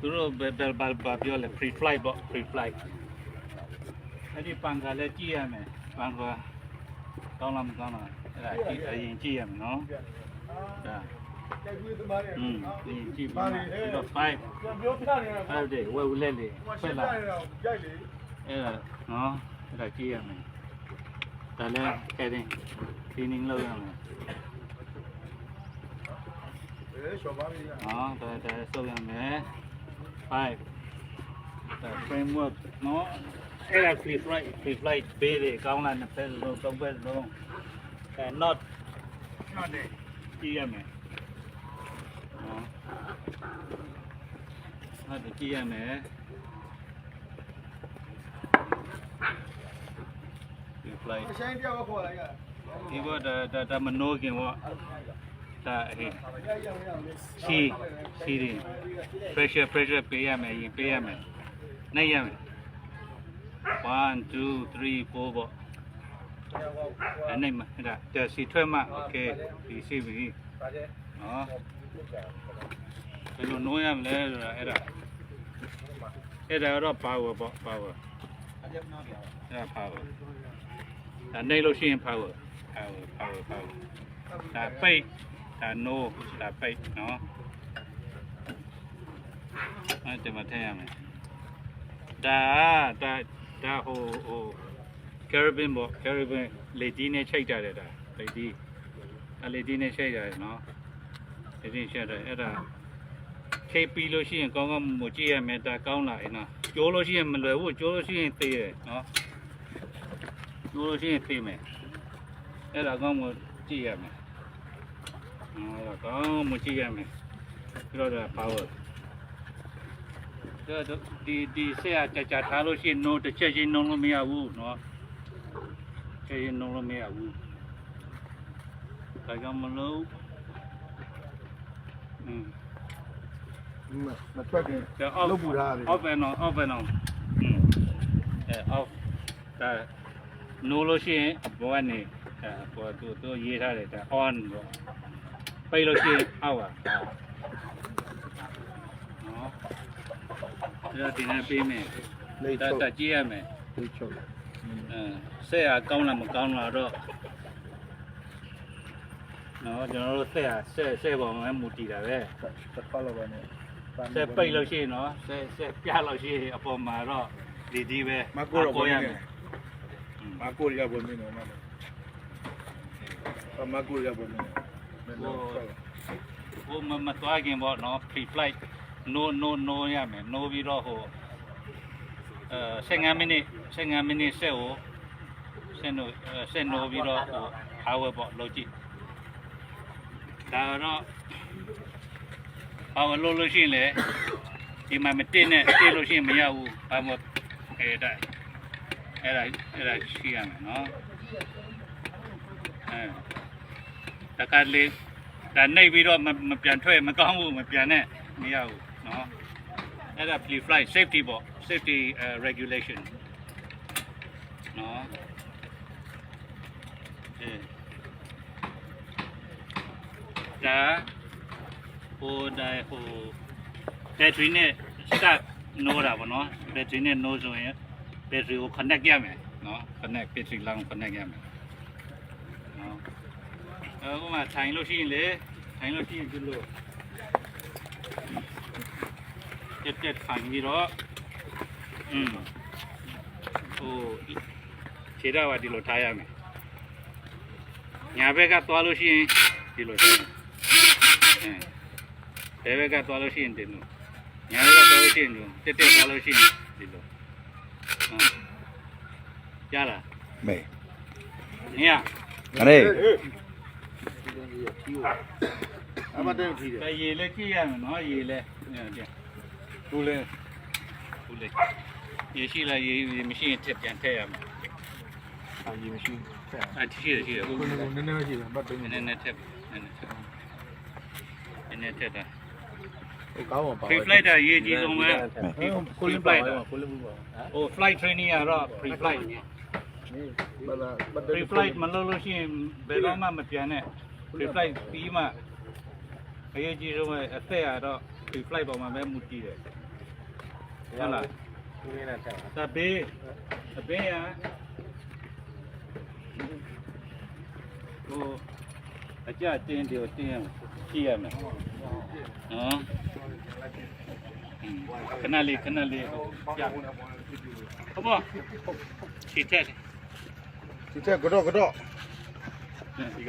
သူတို့ဘယ်ဘယ်ဘာဘာပြောလဲ free flight ပေါ့ free flight အဲ့ဒီပန်ကလည်းကြည့်ရမယ်ပန်ကကောင်းလားမကောင်းလားအဲ့ဒါကြည့်အရင်ကြည့်ရမယ်နော်ဒါอืมဒီကြည့်ပါမယ်ပြီးတော့5ပြောပြနေတာ5 day ဝယ်ဦးလက်လေးဟိုဖရှက်င်းလာလာတာရိုက်လေအဲ့ဒါနော်အဲ့ဒါကြည့်ရမယ်ဒါလည်းကဲတင် cleaning လုပ်ရမယ်အဲရှော့ပါပြီနော်ဒါဒါစုပ်ရမယ် 5ဒါ framework နော်အဲ့ဒါ free flight free flight ဘေးတွေကောင်းလားနှစ်ဖက်လုံးသုံးဖက်လုံးအဲ not ဟုတ်တယ်ကြည့်ရမယ်နော်ဟုတ်တယ်ကြည့်ရမယ် free flight အဆိုင်ပြောက်ခေါ် လိုက်ရဒီဘောဒါဒါဒါမနိုးခင်ဘောဒါဟေးရိုက်ရမရဘူးစီစီရင် pressure pressure ပေးရမယ်ရင်ပေးရမယ်နှိပ်ရမယ်1 2 3 4ပေါ့အဲ့နှိပ်မှာအဲ့ဒါဒါစီထွက်မှ okay ဒီစီပြီနော်ဘယ်လိုနိုးရမလဲဆိုတာအဲ့ဒါအဲ့ဒါတော့ power ပေါ့ power အဲ့ဒါ power ဒါနှိပ်လို့ရှိရင် power power power power ဒါပိတ် ဒါ no ဒါပိတ်နော်အဲ့ဒီမှာထည့်ရမယ်ဒါဒါဒါဟိုဟို carabin ပေါ့ carabin လေဒီနဲ့ချိတ်တာတဲ့ဒါလေဒီအလေဒီနဲ့ချိတ်တာနော်လေဒီချိတ်တယ်အဲ့ဒါချိတ်ပြီးလို့ရှိရင်ကောင်းကောင်းမကြည့်ရမယ်ဒါကောင်းလာရင်နော်ကျိုးလို့ရှိရင်မလွယ်ဘူးကျိုးလို့ရှိရင်သေးတယ်နော်ကျိုးလို့ရှိရင်သေးမယ်အဲ့ဒါကောင်းမကြည့်ရမယ် အဲ့တော့ကောင်းမကြည့်ရမယ်ပြီးတော့ဒါ power ဒါတော့ဒီဒီဆက်ရကြကြထားလို့ရှိရင် no တစ်ချက်ချင်းနှုံးလို့မရဘူးเนาะချက်ချင်းနှုံးလို့မရဘူးဒါကြောင့်မလို့อืม မထွက်ခင် ဒါ off လုပ်ပူထားတယ် off and on off and on อืมအဲ off ဒါ no လို့ရှိရင်အပေါ်ကနေအဲအပေါ်သူသူရေးထားတယ်ဒါ on ပေါ့ ပိတ်လို့ရှိရင်အောက်ပါနော်ဒါဒီနေ့ပေးမယ်လေးဒါချုပ်တက်ကြည့်ရမယ်လေးချုပ်အဲဆက်ရကောင်းလားမကောင်းလားတော့နော်ကျွန်တော်တို့ဆက်ရဆက်ဆက်ပေါ်မှာမူတည်တာပဲတစ်ခါလောက်ပါနဲ့ဆက်ပိတ်လို့ရှိရင်နော်ဆက်ဆက်ပြလို့ရှိရင်အပေါ်မှာတော့ဒီဒီပဲမကိုတော့အဘယ်ရနဲ့မယ်မကိုရဘယ်နဲ့နော်မမကိုရဘယ်နဲ့ ဟိုမမသွားခင်ပေါ့နော် pre flight no no no ရမယ် no ပြီးတော့ဟိုအဲ15မိနစ်15မိနစ်ဆက်ကိုဆက်နိုဆက်နိုပြီးတော့ဟို power ပေါ့လုပ်ကြည့်ဒါတော့ power လုပ်လို့ရှိရင်လေဒီမှာမတင်နဲ့တင်လို့ရှိရင်မရဘူးဘာမှအဲဒါအဲ့ဒါအဲ့ဒါရှိရမယ်နော်အဲ တကလေးဒါနှိပ်ပြီးတော့မပြန်ထွက်မကောင်းဘူးမပြန်နဲ့မရဘူးနော်အဲ့ဒါ free flight safety ပေါ့ safety uh, regulation နော်အဲဒါဟိုဒါဟို battery နဲ့ start နိုးတာပေါ့နော် battery နဲ့နိုးဆိုရင် battery ကို connect ရမယ်နော် connect battery လောင်း connect ရမယ် အခုမှထိုင်လို့ရှိရင်လေထိုင်လို့ရှိရင်ဒီလိုတက်တက်ထိုင်ပြီးတော့อืมဟိုခြေတော့ကဒီလိုထားရမယ်ညာဘက်ကသွားလို့ရှိရင်ဒီလိုထားမယ်အဲဘယ်ဘက်ကသွားလို့ရှိရင်ဒီလိုညာဘက်ကသွားလို့ရှိရင်ဒီလိုတက်တက်သွားလို့ရှိရင်ဒီလိုဟုတ်ရလား 没， နေရ 哎，အမတည်းထီးတယ်ဒါရေလည်းကြည့်ရမယ်နော်ရေလည်းဟုတ်ဘူးလေဘူးလေရေရှိလားရေရေမရှိရင်ထည့်ပြန်ထည့်ရမယ်အာရေမရှိအထရှိတယ်ရှိတယ်ဘူးကိုယ်ကနည်းနည်းရှိတယ်ဘတ်တုံးနည်းနည်းနည်းထည့်နည်းနည်းထည့်နည်းနည်းထည့်တာကောင်းပါပါ free flight တာရေကြီးဆုံးပဲကိုလေးပါကိုလေးပါဟို flight training ကတော့ free flight ဘာလာဘတ် free flight မလုပ်လို့ရှိရင်ဘယ်တော့မှမပြန်နဲ့ free flight ပြီးမှအရေးကြီးဆုံးပဲအသက်ရတော့ free flight ပေါ်မှာပဲမူတည်တယ်ဟုတ်လားကိုလေးနဲ့ထက်ပါသဘေးသဘေးရဟိုအကြတင်းတယ်တင်းရကြည့်ရမယ်နော်ခဏလေးခဏလေးကြာဟုတ်ပါခြေထက်တယ်ဒီချက်ကတော့ကတော့ဒီက